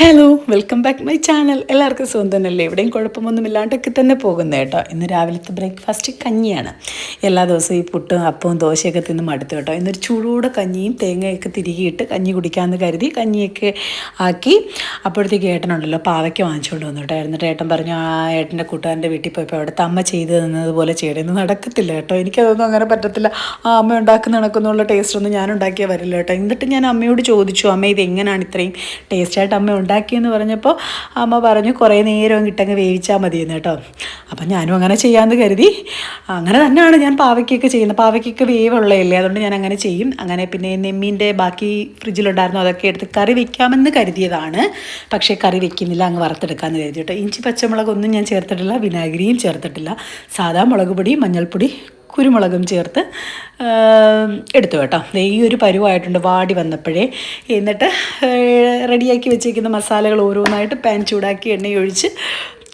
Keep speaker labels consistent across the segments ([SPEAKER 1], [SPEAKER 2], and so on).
[SPEAKER 1] Hello welcome back my channel എല്ലാവർക്കും സുഖം തന്നെയല്ലേ? എവിടെയും കുഴപ്പമൊന്നുമില്ലാണ്ടൊക്കെ തന്നെ പോകുന്നത് കേട്ടോ. ഇന്ന് രാവിലത്തെ ബ്രേക്ക്ഫാസ്റ്റ് കഞ്ഞിയാണ്. എല്ലാ ദിവസവും ഈ പുട്ടും അപ്പവും ദോശയൊക്കെ തിന്ന് മടുത്തു കേട്ടോ. ഇന്നൊരു ചൂടോടെ കഞ്ഞിയും തേങ്ങയൊക്കെ തിരികെയിട്ട് കഞ്ഞി കുടിക്കാമെന്ന് കരുതി കഞ്ഞിയൊക്കെ ആക്കി അപ്പോഴത്തേക്ക് ഏട്ടനുണ്ടല്ലോ പാവയ്ക്ക് വാങ്ങിച്ചുകൊണ്ട് വന്നു കേട്ടോ. എന്നിട്ട് ഏട്ടൻ പറഞ്ഞു ആ ഏട്ടന്റെ കൂട്ടുകാരന്റെ വീട്ടിൽ പോയപ്പോൾ അവിടുത്തെ അമ്മ ചെയ്ത് തന്നതുപോലെ ചെയ്യണമെന്ന് നടക്കത്തില്ല കേട്ടോ. എനിക്കതൊന്നും അങ്ങനെ പറ്റത്തില്ല. ആ അമ്മ ഉണ്ടാക്കുന്ന കണക്കൊന്നുള്ള ടേസ്റ്റൊന്നും ഞാൻ ഉണ്ടാക്കിയാൽ വരില്ല കേട്ടോ. എന്നിട്ട് ഞാൻ അമ്മയോട് ചോദിച്ചു അമ്മ ഇത് എങ്ങനെയാണ് ഇത്രയും ടേസ്റ്റായിട്ട് അമ്മ ഉണ്ടാക്കിയെന്ന് പറഞ്ഞപ്പോൾ അമ്മ പറഞ്ഞു കുറേ നേരം കിട്ടങ്ങ് വേവിച്ചാൽ മതിയെന്ന് കേട്ടോ. അപ്പം ഞാനും അങ്ങനെ ചെയ്യാമെന്ന് കരുതി. അങ്ങനെ തന്നെയാണ് ഞാൻ പാവയ്ക്കൊക്കെ ചെയ്യുന്നത്. പാവയ്ക്കൊക്കെ വേവുള്ളതല്ലേ അതുകൊണ്ട് ഞാൻ അങ്ങനെ ചെയ്യും. അങ്ങനെ പിന്നെ നെമ്മീന്റെ ബാക്കി ഫ്രിഡ്ജിലുണ്ടായിരുന്നു അതൊക്കെ എടുത്ത് കറി വെക്കാമെന്ന് കരുതിയതാണ്. പക്ഷേ കറി വെക്കുന്നില്ല അങ്ങ് വറുത്തെടുക്കാമെന്ന് കരുതി കേട്ടോ. ഇഞ്ചി പച്ചമുളകൊന്നും ഞാൻ ചേർത്തിട്ടില്ല വിനാഗിരിയും ചേർത്തിട്ടില്ല. സാധാ മുളക് പൊടി മഞ്ഞൾപ്പൊടി കുരുമുളകും ചേർത്ത് എടുത്തു കേട്ടോ. ഈ ഒരു പരുവായിട്ടുണ്ട് വാടി വന്നപ്പോഴേ. എന്നിട്ട് റെഡിയാക്കി വെച്ചേക്കുന്ന മസാലകൾ ഓരോന്നായിട്ട് പാൻ ചൂടാക്കി എണ്ണയൊഴിച്ച്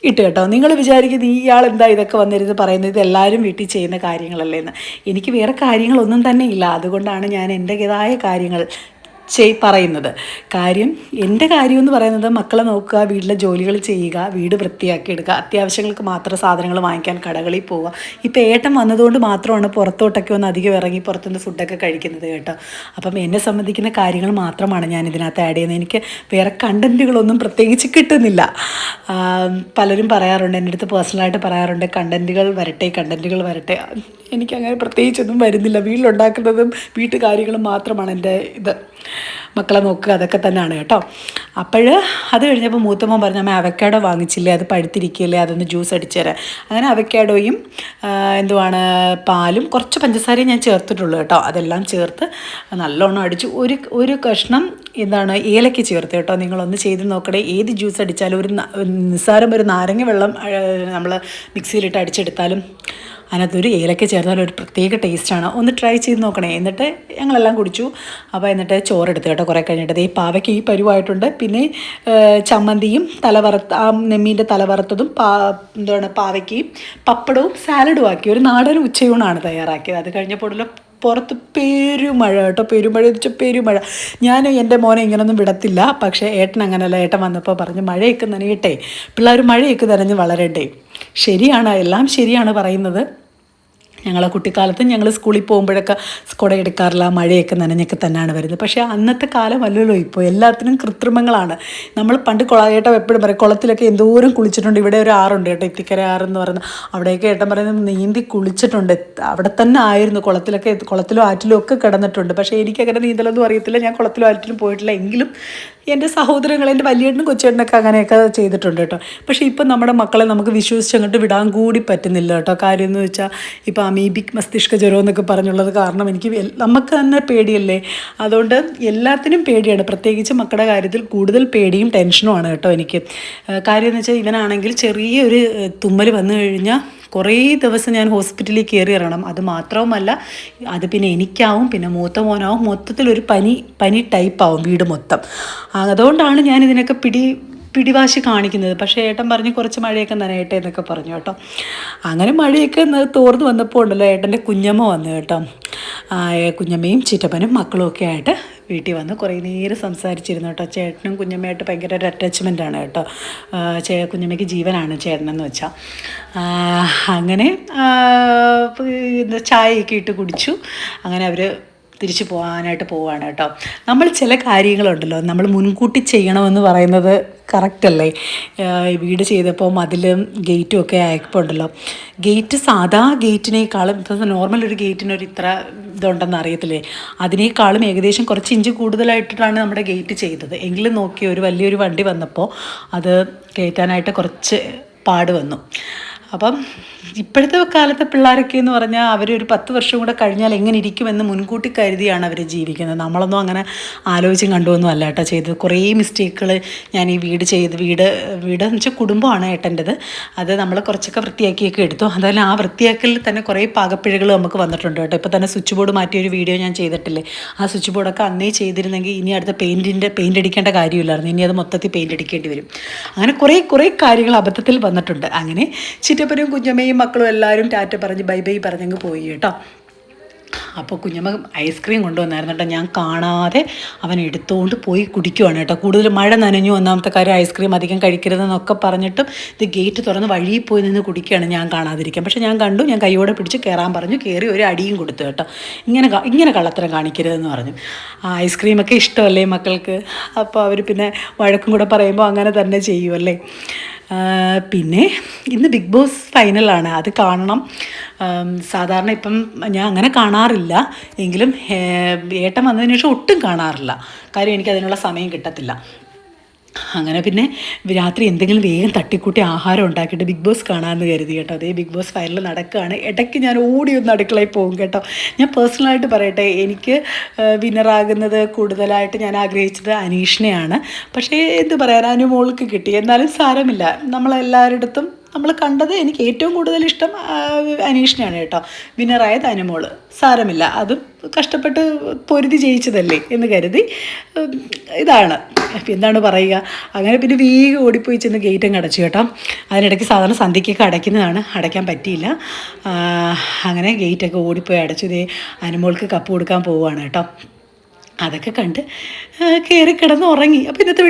[SPEAKER 1] ഇട്ട് കേട്ടോ. നിങ്ങൾ വിചാരിക്കുന്നത് ആൾ എന്താ ഇതൊക്കെ വന്നിരുന്ന് പറയുന്നത്? ഇത് എല്ലാവരും വീട്ടിൽ ചെയ്യുന്ന കാര്യങ്ങളല്ലേ എന്ന്. എനിക്ക് വേറെ കാര്യങ്ങളൊന്നും തന്നെ ഇല്ല. അതുകൊണ്ടാണ് ഞാൻ എന്റെതായ കാര്യങ്ങൾ ചെയ് പറയുന്നത്. കാര്യം എന്റെ കാര്യം എന്ന് പറയുന്നത് മക്കളെ നോക്കുക വീട്ടിലെ ജോലികൾ ചെയ്യുക വീട് വൃത്തിയാക്കി എടുക്കുക അത്യാവശ്യങ്ങൾക്ക് മാത്രം സാധനങ്ങൾ വാങ്ങിക്കാൻ കടകളിൽ പോവുക. ഇപ്പോൾ ഏട്ടൻ വന്നതുകൊണ്ട് മാത്രമാണ് പുറത്തോട്ടൊക്കെ ഒന്ന് അധികം ഇറങ്ങി പുറത്തുനിന്ന് ഫുഡൊക്കെ കഴിക്കുന്നത് കേട്ടോ. അപ്പം എന്നെ സംബന്ധിക്കുന്ന കാര്യങ്ങൾ മാത്രമാണ് ഞാൻ ഇതിനകത്ത് ആഡ് ചെയ്യുന്നത്. എനിക്ക് വേറെ കണ്ടന്റുകളൊന്നും പ്രത്യേകിച്ച് കിട്ടുന്നില്ല. പലരും പറയാറുണ്ട് എന്റെ അടുത്ത് പേഴ്സണലായിട്ട് പറയാറുണ്ട് കണ്ടന്റുകൾ വരട്ടെ കണ്ടന്റുകൾ വരട്ടെ. എനിക്കങ്ങനെ പ്രത്യേകിച്ചൊന്നും വരുന്നില്ല. വീട്ടിലുണ്ടാക്കുന്നതും വീട്ടുകാര്യങ്ങളും മാത്രമാണ് എന്റെ ഇത്. മക്കളെ നോക്കുക അതൊക്കെ തന്നെയാണ് കേട്ടോ. അപ്പോൾ അത് കഴിഞ്ഞപ്പോൾ മൂത്തമ്മ പറഞ്ഞു അമ്മ അവക്കാഡോ വാങ്ങിച്ചില്ലേ? അത് പഴുത്തിരിക്കുകയല്ലേ അതൊന്ന് ജ്യൂസ് അടിച്ചു തരാം അങ്ങനെ അവക്കാഡോയും എന്തുവാണ് പാലും കുറച്ച് പഞ്ചസാരയും ഞാൻ ചേർത്തിട്ടുള്ളൂ കേട്ടോ. അതെല്ലാം ചേർത്ത് നല്ലോണം അടിച്ചു. ഒരു ഒരു കഷ്ണം എന്താണ് ഏലയ്ക്ക് ചേർത്ത് കേട്ടോ. നിങ്ങളൊന്ന് ചെയ്ത് നോക്കണേ ഏത് ജ്യൂസ് അടിച്ചാലും ഒരു നിസ്സാരം ഒരു നാരങ്ങ വെള്ളം നമ്മൾ മിക്സിയിലിട്ട് അടിച്ചെടുത്താലും അതിനകത്തൊരു ഏലക്ക ചേർത്താൽ ഒരു പ്രത്യേക ടേസ്റ്റാണ് ഒന്ന് ട്രൈ ചെയ്ത് നോക്കണേ. എന്നിട്ട് ഞങ്ങളെല്ലാം കുടിച്ചു. അപ്പോൾ എന്നിട്ട് ചോറെടുത്ത് കേട്ടോ കുറേ കഴിഞ്ഞിട്ട്. ഈ പാവയ്ക്ക് ഈ പരുവായിട്ടുണ്ട്. പിന്നെ ചമ്മന്തിയും തലവറുത്ത ആ നെമ്മീന്റെ തലവറുത്തതും പാ എന്താണ് പാവയ്ക്കയും പപ്പടവും സാലഡും ആക്കി. ഒരു നാടൻ ഉച്ചയൂണാണ് തയ്യാറാക്കിയത്. അത് കഴിഞ്ഞപ്പോഴല്ലോ പുറത്ത് പെരുമഴ കേട്ടോ. പെരുമഴ എന്ന് വെച്ചാൽ പെരുമഴ. ഞാൻ എന്റെ മോനെ ഇങ്ങനൊന്നും വിടത്തില്ല. പക്ഷേ ഏട്ടൻ അങ്ങനെയല്ല ഏട്ടൻ വന്നപ്പോൾ പറഞ്ഞു മഴയൊക്കെ നനയട്ടെ. പിള്ളേർ മഴയൊക്കെ നനഞ്ഞ് വളരട്ടെ ശരിയാണ് എല്ലാം ശരിയാണ് പറയുന്നത്. ഞങ്ങളെ കുട്ടിക്കാലത്ത് ഞങ്ങൾ സ്കൂളിൽ പോകുമ്പോഴൊക്കെ കുട എടുക്കാറില്ല മഴയൊക്കെ നനഞ്ഞൊക്കെ തന്നെയാണ് വരുന്നത്. പക്ഷേ അന്നത്തെ കാലം അല്ലല്ലോ ഇപ്പോൾ എല്ലാത്തിനും കൃത്രിമങ്ങളാണ്. നമ്മൾ പണ്ട് കുളയേട്ട എപ്പോഴും പറയും കുളത്തിലൊക്കെ എന്തോരം കുളിച്ചിട്ടുണ്ട് ഇവിടെ ഒരു ആറുണ്ട് കേട്ടോ ഇത്തിക്കര ആറെന്ന് പറയുന്നത്. അവിടെയൊക്കെ ഏട്ടൻ പറയുന്നത് നീന്തി കുളിച്ചിട്ടുണ്ട്. അവിടെ തന്നെ ആയിരുന്നു കുളത്തിലൊക്കെ കുളത്തിലും ആറ്റിലും ഒക്കെ കിടന്നിട്ടുണ്ട്. പക്ഷേ എനിക്കങ്ങനെ നീന്തലൊന്നും അറിയത്തില്ല ഞാൻ കുളത്തിലും ആറ്റിലും പോയിട്ടില്ല. എങ്കിലും എന്റെ സഹോദരങ്ങൾ എന്റെ വലിയേട്ടനും കൊച്ചേട്ടനൊക്കെ അങ്ങനെയൊക്കെ ചെയ്തിട്ടുണ്ട് കേട്ടോ. പക്ഷേ ഇപ്പം നമ്മുടെ മക്കളെ നമുക്ക് വിശ്വസിച്ച് അങ്ങോട്ട് വിടാൻ കൂടി പറ്റുന്നില്ല കേട്ടോ. കാര്യം എന്ന് വെച്ചാൽ ഇപ്പോൾ അമീബിക് മസ്തിഷ്ക ജ്വരം എന്നൊക്കെ പറഞ്ഞുള്ളത് കാരണം എനിക്ക് നമുക്ക് തന്നെ പേടിയല്ലേ? അതുകൊണ്ട് എല്ലാത്തിനും പേടിയാണ്. പ്രത്യേകിച്ച് മക്കളുടെ കാര്യത്തിൽ കൂടുതൽ പേടിയും ടെൻഷനുമാണ് കേട്ടോ എനിക്ക്. കാര്യം എന്ന് വെച്ചാൽ ഇവനാണെങ്കിൽ ചെറിയൊരു തുമ്മൽ വന്നു കഴിഞ്ഞാൽ കുറേ ദിവസം ഞാൻ ഹോസ്പിറ്റലിൽ കയറി ഇറങ്ങണം. അത് മാത്രവുമല്ല അത് പിന്നെ എനിക്കാവും പിന്നെ മൂത്ത മോനാവും. മൊത്തത്തിലൊരു പനി പനി ടൈപ്പാവും വീട് മൊത്തം. അതുകൊണ്ടാണ് ഞാൻ ഇതിനൊക്കെ പിടി പിടിവാശി കാണിക്കുന്നത്. പക്ഷേ ഏട്ടൻ പറഞ്ഞ് കുറച്ച് മഴയൊക്കെ നനയട്ടെ എന്നൊക്കെ പറഞ്ഞു കേട്ടോ. അങ്ങനെ മഴയൊക്കെ തോർന്നു വന്നപ്പോൾ ഉണ്ടല്ലോ ഏട്ടന്റെ കുഞ്ഞമ്മ വന്നു കേട്ടോ. കുഞ്ഞമ്മയും ചിറ്റപ്പനും മക്കളും ഒക്കെ ആയിട്ട് വീട്ടിൽ വന്ന് കുറേ നേരം സംസാരിച്ചിരുന്നു കേട്ടോ. ചേട്ടനും കുഞ്ഞമ്മയായിട്ട് ഭയങ്കര ഒരു ആണ് കേട്ടോ. ചേ കുഞ്ഞമ്മയ്ക്ക് ജീവനാണ് ചേട്ടനെന്ന് വെച്ചാൽ അങ്ങനെ ചായയൊക്കെ ഇട്ട് കുടിച്ചു. അങ്ങനെ അവർ തിരിച്ചു പോകാനായിട്ട് പോവാണ് കേട്ടോ. നമ്മൾ ചില കാര്യങ്ങളുണ്ടല്ലോ നമ്മൾ മുൻകൂട്ടി ചെയ്യണമെന്ന് പറയുന്നത് കറക്റ്റല്ലേ വീട് ചെയ്തപ്പോൾ മതിലും ഗേറ്റും ഒക്കെ ആയപ്പോൾ ഉണ്ടല്ലോ. ഗേറ്റ് സാധാ ഗേറ്റിനേക്കാളും ഇപ്പം നോർമൽ ഒരു ഗേറ്റിനൊരു ഇത്ര ഇതുണ്ടെന്ന് അറിയത്തില്ലേ? അതിനേക്കാളും ഏകദേശം കുറച്ച് ഇഞ്ച് കൂടുതലായിട്ടാണ് നമ്മുടെ ഗേറ്റ് ചെയ്തത്. എങ്കിലും നോക്കി ഒരു വലിയൊരു വണ്ടി വന്നപ്പോൾ അത് കയറ്റാനായിട്ട് കുറച്ച് പാട് വന്നു. അപ്പം ഇപ്പോഴത്തെ കാലത്തെ പിള്ളേരൊക്കെ എന്ന് പറഞ്ഞാൽ അവരൊരു പത്ത് വർഷം കൂടെ കഴിഞ്ഞാൽ എങ്ങനെ ഇരിക്കുമെന്ന് മുൻകൂട്ടി കരുതിയാണ് അവർ ജീവിക്കുന്നത്. നമ്മളൊന്നും അങ്ങനെ ആലോചിച്ചും കണ്ടുമൊന്നും അല്ല കേട്ടോ ചെയ്തത്. കുറേ മിസ്റ്റേക്കുകൾ ഞാൻ ഈ വീട് ചെയ്ത് വീട് വീട് എന്ന് വെച്ചാൽ കുടുംബമാണ് ഏട്ടന്റെത്. അത് നമ്മൾ കുറച്ചൊക്കെ വൃത്തിയാക്കിയൊക്കെ എടുത്തു. അതുപോലെ ആ വൃത്തിയാക്കലിൽ തന്നെ കുറേ പാകപ്പിഴകൾ നമുക്ക് വന്നിട്ടുണ്ട് കേട്ടോ. ഇപ്പോൾ തന്നെ സ്വിച്ച് ബോർഡ് മാറ്റിയൊരു വീഡിയോ ഞാൻ ചെയ്തിട്ടില്ലേ. ആ സ്വിച്ച് ബോർഡൊക്കെ അന്നേ ചെയ്തിരുന്നെങ്കിൽ ഇനി അടുത്ത പെയിന്റിന്റെ പെയിന്റ് അടിക്കേണ്ട കാര്യമില്ലായിരുന്നു. ഇനി അത് മൊത്തത്തിൽ പെയിന്റ് അടിക്കേണ്ടി വരും. അങ്ങനെ കുറേ കുറേ കാര്യങ്ങൾ അബദ്ധത്തിൽ വന്നിട്ടുണ്ട്. അങ്ങനെ ചിറ്റപ്പനും കുഞ്ഞമ്മയും മക്കളും എല്ലാവരും ടാറ്റ പറഞ്ഞ് ബൈ ബൈ പറഞ്ഞങ്ങ് പോയി കേട്ടോ. അപ്പോൾ കുഞ്ഞമ്മ ഐസ്ക്രീം കൊണ്ടുവന്നായിരുന്നു കേട്ടോ. ഞാൻ കാണാതെ അവൻ എടുത്തുകൊണ്ട് പോയി കുടിക്കുവാണ് കേട്ടോ. കൂടുതൽ മഴ നനഞ്ഞു ഒന്നാമത്തെ കാര്യം ഐസ്ക്രീം അധികം കഴിക്കരുതെന്നൊക്കെ പറഞ്ഞിട്ടും ഇത് ഗേറ്റ് തുറന്ന് വഴിയിൽ പോയി നിന്ന് കുടിക്കുകയാണ് ഞാൻ കാണാതിരിക്കാം പക്ഷേ ഞാൻ കണ്ടു ഞാൻ കൈയോടെ പിടിച്ച് കയറാൻ പറഞ്ഞു. കയറി ഒരു അടിയും കൊടുത്തു കേട്ടോ. ഇങ്ങനെ ഇങ്ങനെ കള്ളത്തരം കാണിക്കരുതെന്ന് പറഞ്ഞു. ആ ഐസ്ക്രീമൊക്കെ ഇഷ്ടമല്ലേ മക്കൾക്ക്? അപ്പോൾ അവർ പിന്നെ വഴക്കും കൂടെ പറയുമ്പോൾ അങ്ങനെ തന്നെ ചെയ്യുമല്ലേ പിന്നെ ഇന്ന് ബിഗ് ബോസ് ഫൈനലാണ്. അത് കാണണം. സാധാരണ ഇപ്പം ഞാൻ അങ്ങനെ കാണാറില്ല. എങ്കിലും ഏട്ടം ഏട്ടൻ വന്നതിന് ശേഷം ഒട്ടും കാണാറില്ല. കാര്യം എനിക്ക് അതിനുള്ള സമയം കിട്ടത്തില്ല. അങ്ങനെ പിന്നെ രാത്രി എന്തെങ്കിലും വേഗം തട്ടിക്കൂട്ടി ആഹാരം ഉണ്ടാക്കിയിട്ട് ബിഗ് ബോസ് കാണാമെന്ന് കരുതി കേട്ടോ. അതേ ബിഗ് ബോസ് ഫയലിൽ നടക്കുകയാണ്. ഇടയ്ക്ക് ഞാൻ ഓടി ഒന്ന് അടുക്കളയിൽ പോകും കേട്ടോ. ഞാൻ പേഴ്സണലായിട്ട് പറയട്ടെ എനിക്ക് വിന്നറാകുന്നത് കൂടുതലായിട്ട് ഞാൻ ആഗ്രഹിച്ചത് അനീഷിനെയാണ്. പക്ഷേ എന്ത് പറയാൻ അനുമോൾക്ക് കിട്ടി. എന്നാലും സാരമില്ല. നമ്മളെല്ലാവരിടത്തും നമ്മൾ കണ്ടത് എനിക്ക് ഏറ്റവും കൂടുതൽ ഇഷ്ടം അനീഷിനാണ് കേട്ടോ. വിന്നറായത് അനുമോൾ സാരമില്ല. അതും കഷ്ടപ്പെട്ട് പൊരുതി ജയിച്ചതല്ലേ എന്ന് കരുതി ഇതാണ്. എന്താണ് പറയുക? അങ്ങനെ പിന്നെ വേഗം ഓടിപ്പോയി ചെന്ന് ഗേറ്റും അടച്ചു കേട്ടോ. അതിനിടയ്ക്ക് സാധാരണ സന്ധ്യയ്ക്കൊക്കെ അടയ്ക്കുന്നതാണ്. അടയ്ക്കാൻ പറ്റിയില്ല. അങ്ങനെ ഗേറ്റൊക്കെ ഓടിപ്പോയി അടച്ചു ഇതേ അനുമോൾക്ക് കപ്പ് കൊടുക്കാൻ പോവുകയാണ് കേട്ടോ. അതൊക്കെ കണ്ട് കയറി കിടന്ന് ഉറങ്ങി. അപ്പോൾ ഇന്നത്തെ